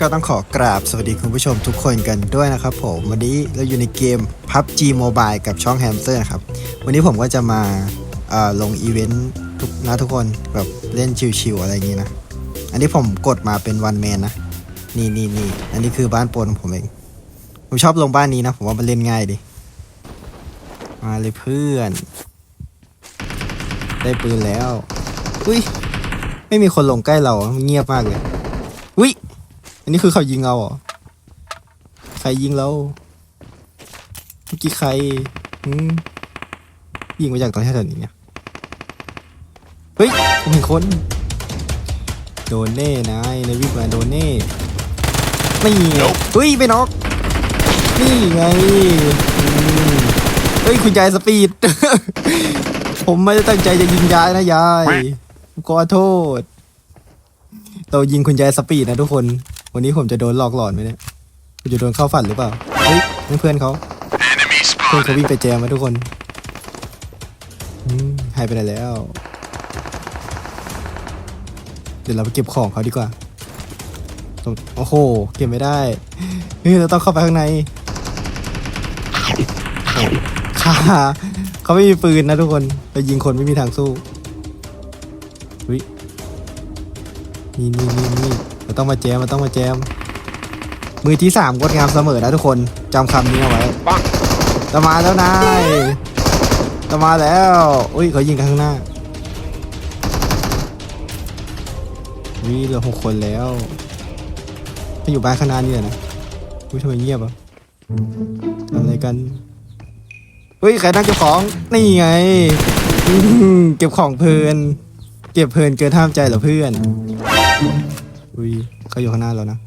ก็ต้องขอกราบสวัสดีคุณผู้ชมทุกคนกันด้วยนะครับผม วันนี้เราอยู่ในเกม PUBG Mobile กับช่องแฮมสเตอร์นะครับ วันนี้ผมก็จะมาลงอีเวนต์ทุกนะทุกคนแบบเล่นชิวๆอะไรอย่างนี้นะ อันนี้ผมกดมาเป็นวันแมนนะ นี่นี่นี่อันนี้คือบ้านปนของผมเอง ผมชอบลงบ้านนี้นะ ผมว่ามันเล่นง่ายดี มาเลยเพื่อน ได้ปืนแล้ว อุ้ยไม่มีคนลงใกล้เราเงียบมากเลยอุ้ย นนี้คือเขายิงเราเหรอ ใครยิงเรา เมื่อกี้ใครหืมยิงมาจากตรงแถวนี้เนี่ย เฮ้ยผมเห็นคน โดนแน่นายในวิ่งมาโดนแน่ไม่ไงเฮ้ยไปน็อก นี่ไงอืมเฮ้ยคุณยายสปีด ผมไม่ได้ตั้งใจจะยิงยายนะยายขอโทษ เรายิงคุณยายสปีดนะทุกคน วันนี้ผมจะโดนหลอกหลอนไหมเนี่ยผมจะโดนเข้าฝันหรือเปล่า เฮ้ยนั่นเพื่อนเขาเพื่อนเขาวิ่งไปแจมมาทุกคนหายไปไหนแล้ว เดี๋ยวเราไปเก็บของเขาดีกว่าโอ้โห เก็บไม่ได้เฮ้ยเราต้องเข้าไปข้างในโอ้ขาเขาไม่มีปืนนะทุกคนเรายิงคนไม่มีทางสู้วินี่นี่นี่นี่ เราต้องมาแจมเราต้องมาแจม มือที่สามงดงามเสมอนะทุกคนจำคำนี้เอาไว้จะมาแล้วนายจะมาแล้ว อุ้ยเขายิงกันข้างหน้าวิเหลือหกคนแล้วเขาอยู่บ้านข้างหน้านี่แหละนะอุ้ยทำไมเงียบอะทำอะไรกันเฮ้ยใครนั่งเก็บของ นี่ไง เก็บของเพลิน เก็บเพลินเกินห้ามใจเหรอเพื่อน อุ้ยเขาอยู่ข้างหน้าแล้วนะ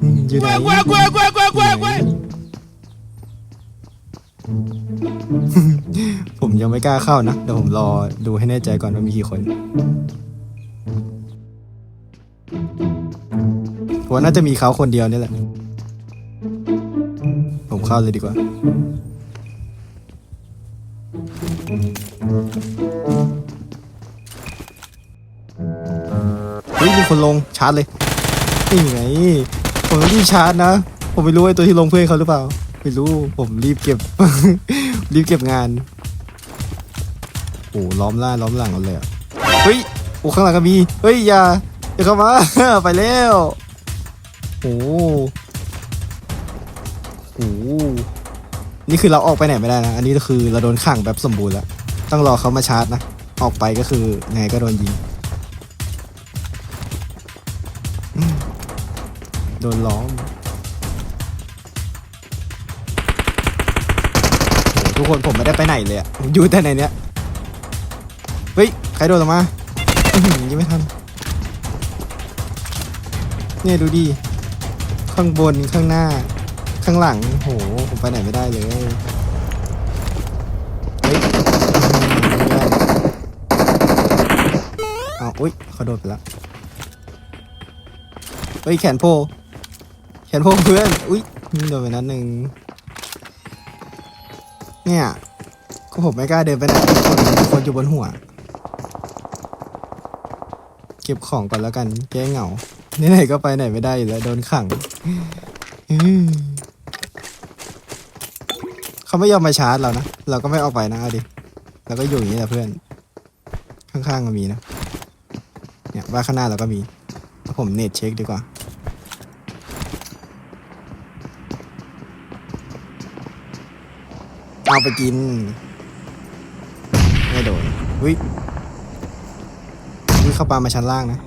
อืมอยู่ไหนผมยังไม่กล้าเข้านะเดี๋ยวผมรอดูให้แน่ใจก่อนว่ามีกี่คนผมว่าน่าจะมีเขาคนเดียวนี่แหละ ผมเข้าเลยดีกว่า เฮ้ยมีคนลงชาร์จเลยนี่ไงผมต้องรีบชาร์จนะ ผมไม่รู้ไอ้ตัวที่ลงเพื่อนเขาหรือเปล่า ไม่รู้ผมรีบเก็บ รีบเก็บงานโอ้ล้อมล่าล้อมหลังกันเลยอะเฮ้ยโอ้ข้างหลังก็มีเฮ้ยอย่าอย่าเข้ามา ไปแล้วโอ้โหนี่คือเราออกไปไหนไม่ได้นะ อันนี้ก็คือเราโดนขังแบบสมบูรณ์แล้ว ต้องรอเขามาชาร์จนะ ออกไปก็คือไงก็โดนยิง โดนล้อมโหทุกคนผมไม่ได้ไปไหนเลยอะผมอยู่แต่ในเนี้ยเฮ้ยใครโดนออกมาอื้อหือยังไม่ทันเนี่ยดูดิข้างบนข้างหน้า ข้างหลังโหผมไปไหนไม่ได้เลยเฮ้ยเอาอุ้ยเขาโดดไปแล้วเฮ้ยแขนโพ แขนโพเพื่อน อุ้ยโดนไปนัดหนึ่งเนี่ยก็ผมไม่กล้าเดินไปไหนคนคนอยู่บนหัว เก็บของก่อนแล้วกันแก้เหงาไหนๆก็ไปไหนไม่ได้อยู่แล้วโดนขังเขาไม่ยอมมาชาร์จเรานะ เราก็ไม่ออกไปนะเอาดิเราก็อยู่อย่างนี้แหละเพื่อน ข้างๆก็มีนะ เนี่ยบ้านข้างหน้าเราก็มี ผมเน็ตเช็คดีกว่า เอาไปกิน ไม่โดนวิวิเข้าปลามาชั้นล่างนะ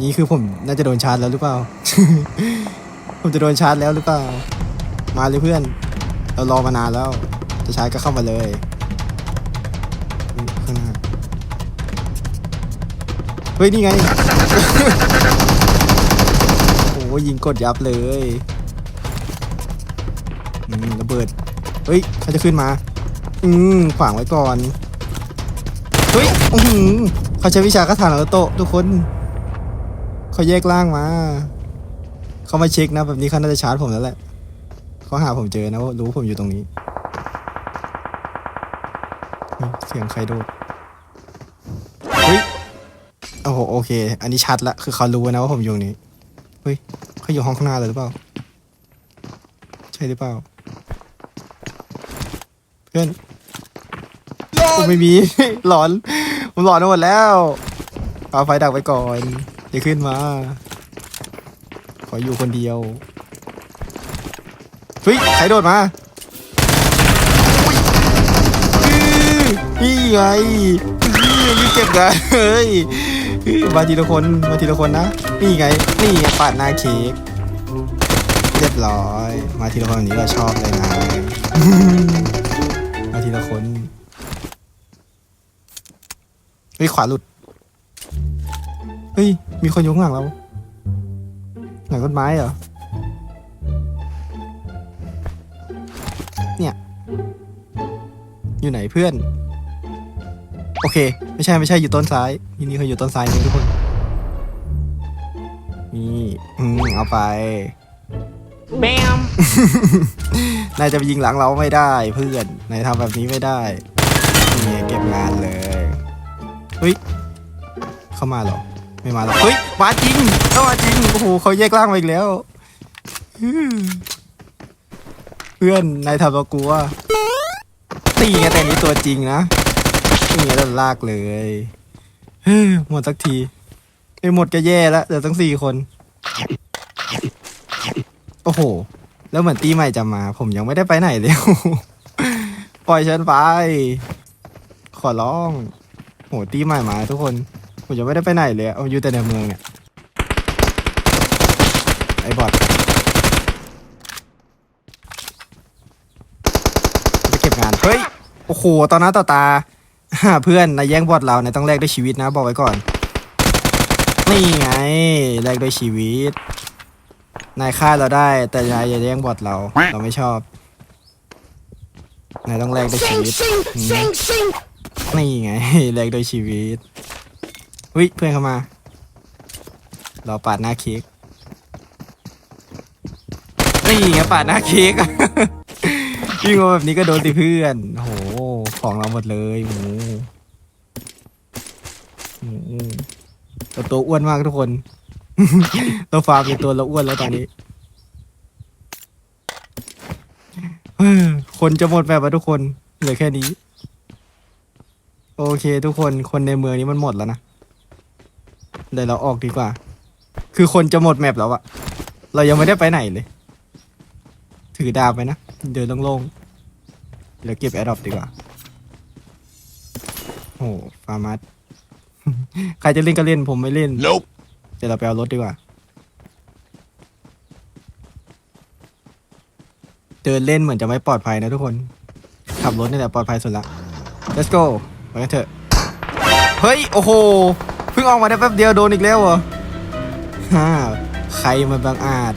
นี่คือผมน่าจะโดนชาร์จแล้วหรือเปล่า ผมจะโดนชาร์จแล้วหรือเปล่า มาเลยเพื่อน เรารอมานานแล้ว จะชาร์จก็เข้ามาเลยข้างหน้าเฮ้ย นี่ไง โอ้ยิงกดยับเลยระเบิด เฮ้ยเขาจะขึ้นมา อืมขวางไว้ก่อน เฮ้ยอือหือเขาใช้วิชาคาถานารุโตะทุกคนเขาแยกล่างมา เขามาเช็คนะ แบบนี้เขาน่าจะชาร์จผมแล้วแหละ เขาหาผมเจอนะว่ารู้ผมอยู่ตรงนี้ เสียงใครโดดเฮ้ยโอ้โหโอเค อันนี้ชัดละ คือเขารู้นะว่าผมอยู่ตรงนี้ เฮ้ยเขาอยู่ห้องข้างหน้าเลยหรือเปล่า ใช่หรือเปล่า พื่อนผมไม่มี หลอน ผมหลอนไปหมดแล้วเอาไฟดักไปก่อนอย่าขึ้นมา ขออยู่คนเดียวเฮ้ยใครโดดมาอุ๊ยนี่ไงนี่รีบเก็บกันเฮ้ยมาทีละคนมาทีละคนนะ นี่ไง นี่ไงปาดหน้าเค้กเรียบร้อย มาทีละคนแบบนี้เราชอบเลยนะมา ทีละคนเฮ้ยขวาหลุดเฮ้ยมีคนอยู่ข้างหลังเราหลังต้นไม้เหรอเนี่ย อยู่ไหนเพื่อน โอเค ไม่ใช่ไม่ใช่อยู่ต้นซ้ายนี่นี่เขาอยู่ต้นซ้ายนี่ทุกคนนี่อืมเอาไป Bam! นายจะไปยิงหลังเราไม่ได้เพื่อน นายทำแบบนี้ไม่ได้นี่เก็บงานเลย เฮ้ย เข้ามาหรอ ไม่มาหรอกเฮ้ย มาจริง เข้ามาจริง โอ้โหเขาแยกร่างมาอีกแล้ว เพื่อน นายทำเรากลัว ตีไงแต่นี้ตัวจริงนะนี่ไงแล้วลากเลยเฮ้ยหมดสักทีไอ้ยหมดก็แย่แล้วเหลือตั้งสี่คน โอ้โห แล้วเหมือนตีใหม่จะมา ผมยังไม่ได้ไปไหนเลย ปล่อยฉันไป ขอร้อง โหตีใหม่มาทุกคน ผมยังไม่ได้ไปไหนเลยเอาอยู่แต่ในเมืองเนี่ย ไอ้บอทจะเก็บงาน เฮ้ย โอ้โห ตอนหน้าต่อตา เพื่อนนายแย่งบอทเราในต้องแลกด้วยชีวิตนะ บอกไว้ก่อน นี่ไง แลกด้วยชีวิต นายฆ่าเราได้ แต่นายอย่าแย่งบอทเรา เราไม่ชอบ นายต้องแลกด้วยชี Sing, วิต sing, Mm. sing, sing! นี่ไงแลกด้วยชีวิตวิเพื่อนเข้ามา เราปาดหน้าเค้กนี่ไงปาดหน้าเค้กวิ่งมาแบบนี้ก็โดนติเพื่อนโอ้โหของเราหมดเลยโอ้โหโอ้โหเราตัวอ้วนมากทุกคน เราฟาร์มเป็นตัวเราอ้วนแล้วตอนนี้ คนจะหมดแบบว่าทุกคนเหลือแค่นี้ โอเค ทุกคนคนในเมืองนี้มันหมดแล้วนะเดี๋ยวเราออกดีกว่า คือคนจะหมดแมปแล้วอะเรายังไม่ได้ไปไหนเลย ถือดาบไปนะ เดินโล่งๆเดี๋ยวเก็บแอร์ดรอปดีกว่าโอ้ฟาร์มัสใครจะเล่นก็เล่นผมไม่เล่น Nope. เดี๋ยวเราไปเอารถดีกว่า เดินเล่นเหมือนจะไม่ปลอดภัยนะทุกคน ขับรถนี่แหละปลอดภัยสุดละ let's go ไปกันเถอะ เฮ้ย โอ้โห เพิ่งออกมาได้แป๊บเดียวโดนอีกแล้วเหรอฮ่าใครมันบางอาจ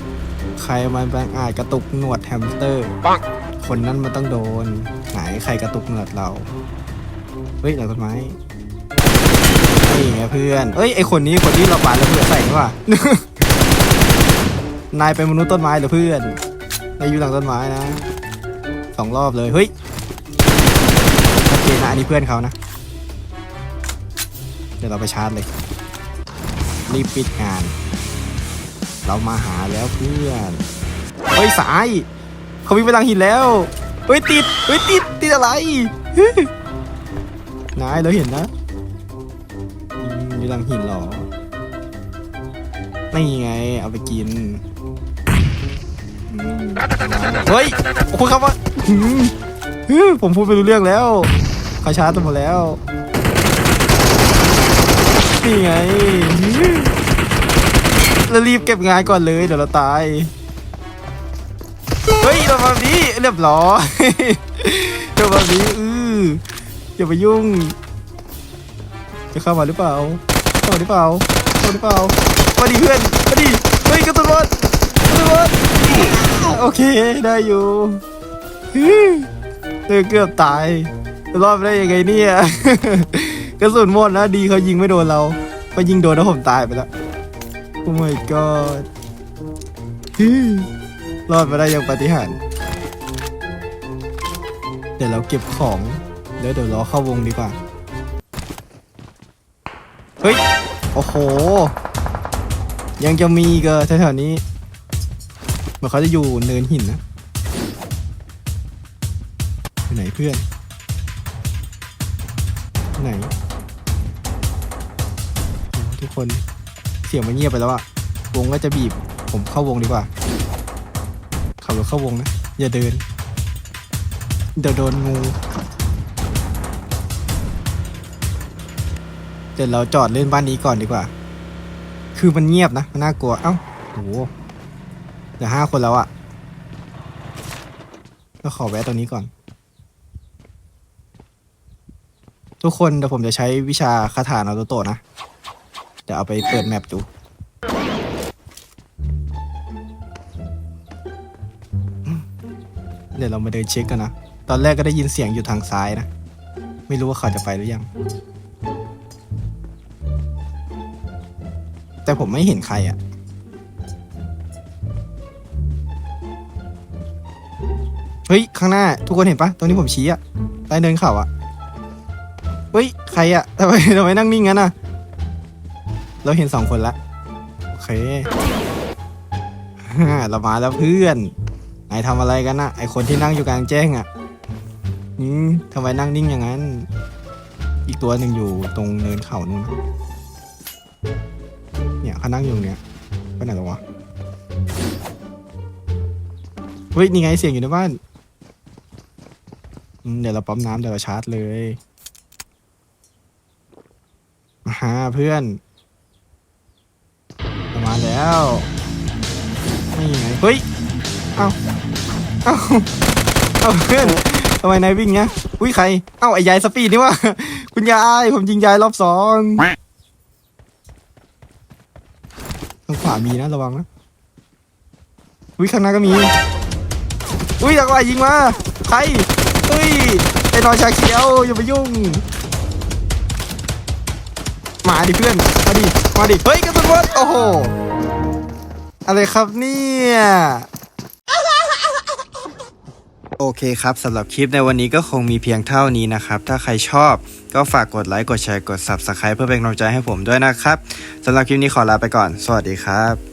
ใครมันบางอาจกระตุกหนวดแฮมสเตอร์ปังคนนั้นมันต้องโดน ไหนใครกระตุกหนวดเรา เฮ้ยหลังต้นไม้ นี่ไงเพื่อน เอ้ยไอคนนี้คนที่เราปาดแล้วเพื่อนใส่นี่ว่ะนายเป็นมนุษย์ต้นไม้เหรือเพื่อนนายอยู่หลังต้นไม้นะสองรอบเลยเฮ้ยโอเคนะอันนี้เพื่อนเขานะ เดี๋ยวเราไปชาร์จเลย รีบปิดงาน เรามาหาแล้วเพื่อนเฮ้ยสายเขาวิ่งไปหลังหินแล้วเฮ้ยติดเฮ้ยติดติดอะไรนายเราเห็นนะ อยู่หลังหินเหรอไม่ไง เอาไปกินอืมเฮ้ยโอ้โหครับว่าอืมอืมผมพูดไปรู้เรื่องแล้วเขาชาร์จตัวหมดแล้ว นี่ไงอืมแล้วรีบเก็บงานก่อนเลย เดี๋ยวเราตาย เฮ้ยโดนแบบนี้เรียบร้อยโดนแบบนี้อืออย่าไปยุ่ง จะเข้ามาหรือเปล่า เข้ามาหรือเปล่าเข้ามาหรือเปล่ามาดิเพื่อนมาดิเฮ้ยกระสุนหมดกระสุนหมดโอเคได้อยู่เออเกือบตายรอดไปได้ยังไงเนี่ยกระสุนหมดนะดีเขายิงไม่โดนเราเขายิงโดนแล้วผมตายไปแล้วโอ้ my god รอดมาได้ยังปาฏิหาริย์เดี๋ยวเราเก็บของแล้วเดี๋ยวรอเข้าวงดีกว่า เฮ้ย โอ้โห ยังจะมีอีก็แถวๆนี้ เหมือนเขาจะอยู่เนินหินนะอยู่ไหนเพื่อน ไหนโอ้ทุกคนเสียงมันเงียบไปแล้วอะวงก็จะบีบ ผมเข้าวงดีกว่า ขับรถเข้าวงนะ อย่าเดิน เดี๋ยวโดนงู ดี๋ยวเราจอดเล่นบ้านนี้ก่อนดีกว่า คือมันเงียบนะ มันน่ากลัว เอ้าโหเหลือห้าคนแล้วอะก็ขอแวะตรงนี้ก่อน ทุกคนเดี๋ยวผมจะใช้วิชาคาถานารูโตะนะ เดี๋ยวเอาไปเปิดแมปดูเดี๋ยวเรามาเดินเช็คกันนะ ตอนแรกก็ได้ยินเสียงอยู่ทางซ้ายนะ ไม่รู้ว่าเขาจะไปหรือยัง แต่ผมไม่เห็นใครอะ่ะ เฮ้ย ข้างหน้า ทุกคนเห็นปะตรงนี้ผมชี้อะ่ะใต้เนินเขาอะ่ะ เฮ้ย ใครอะ่ะทำไมทำไมนั่งนิ่งงั้นอะ เราเห็นสองคนละ โอเคเรามาแล้วเพื่อนนายทำอะไรกันนะไอคนที่นั่งอยู่กลางแจ้งอะ่ะอืมทำไมนั่งนิ่งอย่างนั้น อีกตัวหนึ่งอยู่ตรงเนินเขานู่นนะ เนี่ยเขานั่งอยู่ตรงเนี้ยไปไหนแล้ววะเฮ้ยนี่ไงเสียงอยู่ในบ้านเดี๋ยวเราปั๊มน้ำเดี๋ยวเราชาร์จเลยมาหาเพื่อนมาแล้วไม่ไงเฮ้ยเอ้าเอ้าเอาเพื่อนทำไมนายวิ่งเงี้ยอุ้ยใคร เอ้าไอ้ยายสปีดนี่วะคุณยายผมยิงยายรอบสองทางข วามีนะระวังนะอุ้ยข้างหน้าก็มีอุ้ยตะกวะยยิงมาใครเฮ้ยไอ้นอนชาเขียวอย่าไปยุ่งมาดิเพื่อนมาดิมาดิเฮ้ยกระสุนวัดโอ้โหอะไรครับเนี่ย โอเคครับสำหรับคลิปในวันนี้ก็คงมีเพียงเท่านี้นะครับ ถ้าใครชอบก็ฝากกดไลค์กดแชร์กด Subscribe เพื่อเป็นกำลังใจให้ผมด้วยนะครับสำหรับคลิปนี้ขอลาไปก่อน สวัสดีครับ